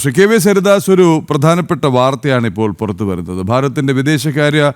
Shri K V Saridas ഒരു പ്രധാനപ്പെട്ട വാർത്തയാണ് ഇപ്പോൾ പുറത്തു വരുന്നത്. ഭാരതത്തിന്റെ വിദേശകാര്യ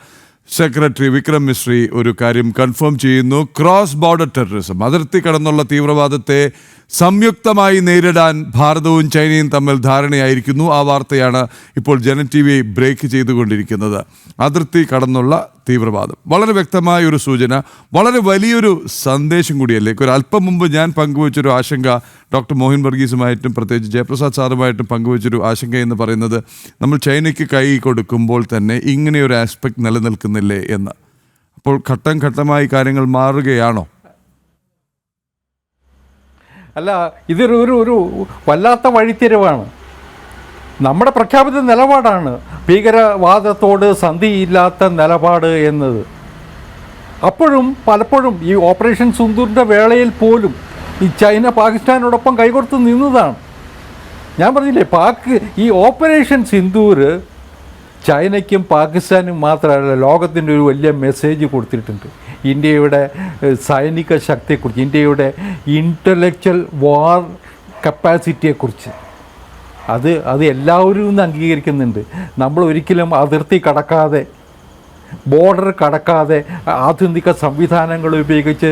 സെക്രട്ടറി വിക്രം മിശ്രി ഒരു കാര്യം കൺഫേം ചെയ്യുന്നു. Cross border terrorism. അതിർത്തി കടന്നുള്ള തീവ്രവാദത്തെ സംയുക്തമായി നേരിടാൻ ഭാരതവും ചൈനയും തമ്മിൽ ധാരണയായിരിക്കുന്നു. ആ വാർത്തയാണ് ഇപ്പോൾ ജന ടി വി ബ്രേക്ക് ചെയ്തുകൊണ്ടിരിക്കുന്നത്. അതിർത്തി കടന്നുള്ള തീവ്രവാദം. വളരെ വ്യക്തമായ ഒരു സൂചന വളരെ വലിയൊരു സന്ദേശം കൂടിയല്ലേ? ഒരു അല്പം മുമ്പ് ഞാൻ പങ്കുവച്ചൊരു ആശങ്ക ഡോക്ടർ മോഹൻ വർഗീസുമായിട്ടും പ്രത്യേകിച്ച് ജയപ്രസാദ് സാറുമായിട്ടും പങ്കുവച്ചൊരു ആശങ്ക എന്ന് പറയുന്നത് നമ്മൾ ചൈനയ്ക്ക് കൈ കൊടുക്കുമ്പോൾ തന്നെ ഇങ്ങനെയൊരു ആസ്പെക്ട് നിലനിൽക്കുന്നില്ലേ എന്ന്. അപ്പോൾ ഘട്ടം ഘട്ടമായി കാര്യങ്ങൾ മാറുകയാണോ? അല്ല ഇതൊരു ഒരു ഒരു വല്ലാത്ത വഴിത്തിരിവാണ്. നമ്മുടെ പ്രഖ്യാപിത നിലപാടാണ് ഭീകരവാദത്തോട് സന്ധിയില്ലാത്ത നിലപാട് എന്നത്. അപ്പോഴും പലപ്പോഴും ഈ ഓപ്പറേഷൻ സുന്ദൂറിന്റെ വേളയിൽ പോലും ഈ ചൈന പാകിസ്ഥാനോടൊപ്പം കൈകോർത്ത് നിന്നതാണ്. ഞാൻ പറഞ്ഞില്ലേ പാക് ഈ ഓപ്പറേഷൻ സിന്ദൂർ ചൈനയ്ക്കും പാകിസ്ഥാനും മാത്രമല്ല ലോകത്തിന്റെ ഒരു വലിയ മെസ്സേജ് കൊടുത്തിട്ടുണ്ട്. ഇന്ത്യയുടെ സൈനിക ശക്തിയെക്കുറിച്ച് ഇന്ത്യയുടെ ഇന്റലക്ച്വൽ വാർ കപ്പാസിറ്റിയെക്കുറിച്ച് അത് അത് എല്ലാവരും ഇന്ന് അംഗീകരിക്കുന്നുണ്ട്. നമ്മൾ ഒരിക്കലും അതിർത്തി കടക്കാതെ ബോർഡർ കടക്കാതെ ആധുനിക സംവിധാനങ്ങൾ ഉപയോഗിച്ച്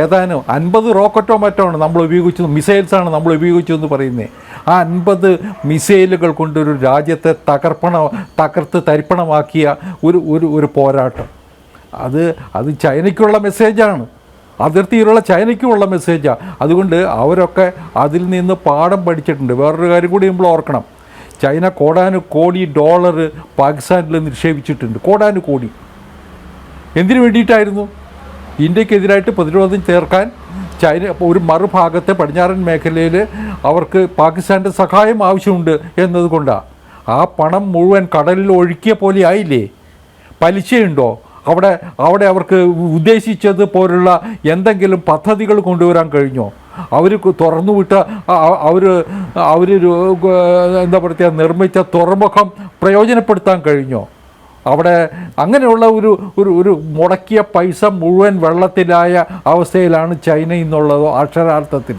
ഏതാനും അൻപത് റോക്കറ്റോ മറ്റോ ആണ് നമ്മൾ ഉപയോഗിച്ചത് മിസൈൽസാണ് നമ്മൾ ഉപയോഗിച്ചതെന്ന് പറയുന്നത്. ആ അൻപത് മിസൈലുകൾ കൊണ്ടൊരു രാജ്യത്തെ തകർപ്പണ തകർത്ത് തരിപ്പണമാക്കിയ ഒരു ഒരു ഒരു പോരാട്ടം. അത് അത് ചൈനയ്ക്കുള്ള മെസ്സേജാണ്. അതിർത്തിയിലുള്ള ചൈനയ്ക്കുമുള്ള മെസ്സേജാണ് അതുകൊണ്ട് അവരൊക്കെ അതിൽ നിന്ന് പാഠം പഠിച്ചിട്ടുണ്ട്. വേറൊരു കാര്യം കൂടി നമ്മൾ ഓർക്കണം. ചൈന കോടാനു കോടി ഡോളർ പാകിസ്ഥാനിൽ നിക്ഷേപിച്ചിട്ടുണ്ട്. കോടാനു കോടി. എന്തിനു വേണ്ടിയിട്ടായിരുന്നു? ഇന്ത്യക്കെതിരായിട്ട് പ്രതിരോധം ചേർക്കാൻ ചൈന ഒരു മറുഭാഗത്തെ പടിഞ്ഞാറൻ മേഖലയിൽ അവർക്ക് പാകിസ്ഥാന്റെ സഹായം ആവശ്യമുണ്ട് എന്നതുകൊണ്ടാണ് ആ പണം മുഴുവൻ കടലിൽ ഒഴുക്കിയ പോലെ ആയില്ലേ? പലിശയുണ്ടോ? അവിടെ അവിടെ അവർക്ക് ഉദ്ദേശിച്ചത് പോലുള്ള എന്തെങ്കിലും പദ്ധതികൾ കൊണ്ടുവരാൻ കഴിഞ്ഞോ? അവർ തുറന്നുവിട്ട അവർ അവർ എന്താ പറയുക നിർമ്മിച്ച തുറമുഖം പ്രയോജനപ്പെടുത്താൻ കഴിഞ്ഞോ? അവിടെ അങ്ങനെയുള്ള ഒരു ഒരു ഒരു മുടക്കിയ പൈസ മുഴുവൻ വെള്ളത്തിലായ അവസ്ഥയിലാണ് ചൈന എന്നുള്ളത് അക്ഷരാർത്ഥത്തിൽ.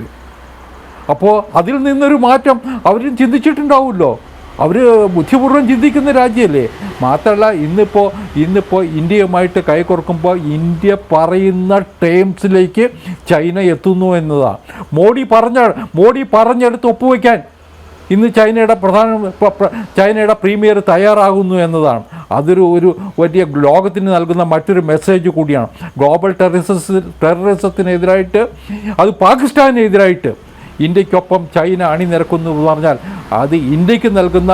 അപ്പോൾ അതിൽ നിന്നൊരു മാറ്റം അവരും ചിന്തിച്ചിട്ടുണ്ടാവുമല്ലോ. അവർ ബുദ്ധിപൂർവം ചിന്തിക്കുന്ന രാജ്യമല്ലേ? മാത്രമല്ല ഇന്നിപ്പോൾ ഇന്നിപ്പോൾ ഇന്ത്യയുമായിട്ട് കൈകോർക്കുമ്പോൾ ഇന്ത്യ പറയുന്ന ടേംസിലേക്ക് ചൈന എത്തുന്നു എന്നതാണ് മോഡി പറഞ്ഞ മോഡി പറഞ്ഞെടുത്ത് ഒപ്പുവയ്ക്കാൻ ഇന്ന് ചൈനയുടെ പ്രധാന പ്ര- പ്ര- ചൈനയുടെ പ്രീമിയർ തയ്യാറാകുന്നു എന്നതാണ്. അതൊരു ഒരു വലിയ ലോകത്തിന് നൽകുന്ന മറ്റൊരു മെസ്സേജ് കൂടിയാണ്. ഗ്ലോബൽ ടെററിസസ് ടെററിസത്തിനെതിരായിട്ട് അത് പാകിസ്ഥാനെതിരായിട്ട് ഇന്ത്യക്കൊപ്പം ചൈന അണിനിരക്കുന്നു എന്ന് പറഞ്ഞാൽ അത് ഇന്ത്യയ്ക്ക് നൽകുന്ന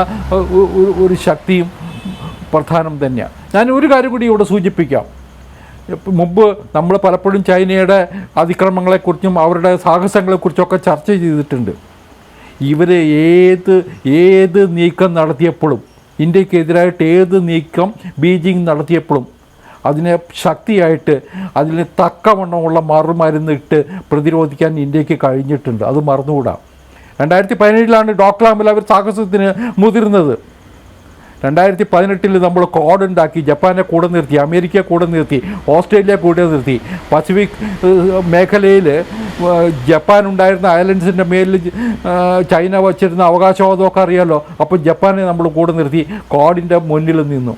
ഒരു ശക്തിയും പ്രധാനം തന്നെയാണ്. ഞാൻ ഒരു കാര്യം കൂടി ഇവിടെ സൂചിപ്പിക്കാം. മുമ്പ് നമ്മൾ പലപ്പോഴും ചൈനയുടെ അതിക്രമങ്ങളെക്കുറിച്ചും അവരുടെ സാഹസങ്ങളെക്കുറിച്ചൊക്കെ ചർച്ച ചെയ്തിട്ടുണ്ട്. ഇവർ ഏത് ഏത് നീക്കം നടത്തിയപ്പോഴും ഇന്ത്യക്കെതിരായിട്ട് ഏത് നീക്കം ബീജിംഗ് നടത്തിയപ്പോഴും അതിനെ ശക്തിയായിട്ട് അതിന് തക്കവണ്ണമുള്ള മറുമരുന്നിട്ട് പ്രതിരോധിക്കാൻ ഇന്ത്യയ്ക്ക് കഴിഞ്ഞിട്ടുണ്ട്. അത് മറന്നുകൂടാ. രണ്ടായിരത്തി പതിനേഴിലാണ് ഡോക്ലാമിൽ അവർ സാഹസത്തിന് മുതിർന്നത്. രണ്ടായിരത്തി പതിനെട്ടിൽ നമ്മൾ കോഡ് ഉണ്ടാക്കി ജപ്പാനെ കൂടെ നിർത്തി അമേരിക്കയെ കൂടെ നിർത്തി ഓസ്ട്രേലിയ കൂടെ നിർത്തി. പസഫിക് മേഖലയിൽ ജപ്പാൻ ഉണ്ടായിരുന്ന ഐലൻഡ്സിന്റെ മേലിൽ ചൈന വച്ചിരുന്ന അവകാശവാദമൊക്കെ അറിയാമല്ലോ അപ്പോൾ ജപ്പാനെ നമ്മൾ കൂടെ നിർത്തി കോഡിന്റെ മുന്നിൽ നിന്നു.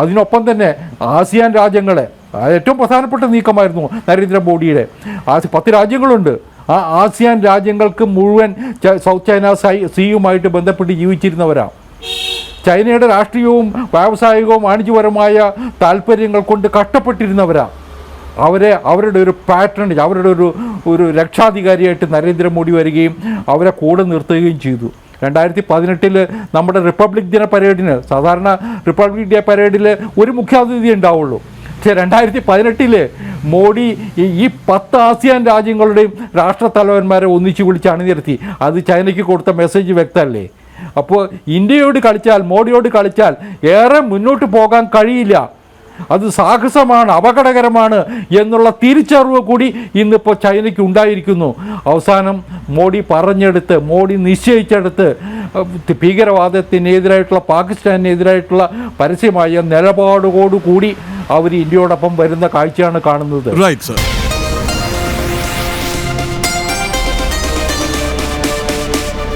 അതിനൊപ്പം തന്നെ ആസിയാൻ രാജ്യങ്ങളെ ഏറ്റവും പ്രധാനപ്പെട്ട നീക്കമായിരുന്നു നരേന്ദ്രമോദിയുടെ. ആ പത്ത് രാജ്യങ്ങളുണ്ട്. ആ ആസിയാൻ രാജ്യങ്ങൾക്ക് മുഴുവൻ സൗത്ത് ചൈന സീയുമായിട്ട് ബന്ധപ്പെട്ട് ജീവിച്ചിരുന്നവരാണ് ചൈനയുടെ രാഷ്ട്രീയവും വ്യാവസായികവും വാണിജ്യപരമായ താല്പര്യങ്ങൾ കൊണ്ട് കഷ്ടപ്പെട്ടിരുന്നവരാണ് അവരെ അവരുടെ ഒരു പാറ്റേൺ അവരുടെ ഒരു ഒരു രക്ഷാധികാരിയായിട്ട് നരേന്ദ്രമോദി വരികയും അവരെ കൂടെ നിർത്തുകയും ചെയ്തു. രണ്ടായിരത്തി പതിനെട്ടിൽ നമ്മുടെ റിപ്പബ്ലിക് ദിന പരേഡിന് സാധാരണ റിപ്പബ്ലിക് ഡേ പരേഡിൽ ഒരു മുഖ്യാതിഥി ഉണ്ടാവുള്ളൂ. പക്ഷേ രണ്ടായിരത്തി പതിനെട്ടിൽ മോഡി ഈ പത്ത് ആസിയാൻ രാജ്യങ്ങളുടെയും രാഷ്ട്രത്തലവന്മാരെ ഒന്നിച്ചു വിളിച്ച് അണിനിരത്തി. അത് ചൈനയ്ക്ക് കൊടുത്ത മെസ്സേജ് വ്യക്തമല്ലേ? അപ്പോൾ ഇന്ത്യയോട് കളിച്ചാൽ മോഡിയോട് കളിച്ചാൽ ഏറെ മുന്നോട്ട് പോകാൻ കഴിയില്ല. അത് സാഹസമാണ് അപകടകരമാണ് എന്നുള്ള തിരിച്ചറിവ് കൂടി ഇന്നിപ്പോൾ ചൈനയ്ക്ക് ഉണ്ടായിരിക്കുന്നു. അവസാനം മോഡി പറഞ്ഞെടുത്ത് മോഡി നിശ്ചയിച്ചെടുത്ത് ഭീകരവാദത്തിനെതിരായിട്ടുള്ള പാകിസ്ഥാനെതിരായിട്ടുള്ള പരസ്യമായ നിലപാടോടുകൂടി അവർ ഇന്ത്യയോടൊപ്പം വരുന്ന കാഴ്ചയാണ് കാണുന്നത്. Right sir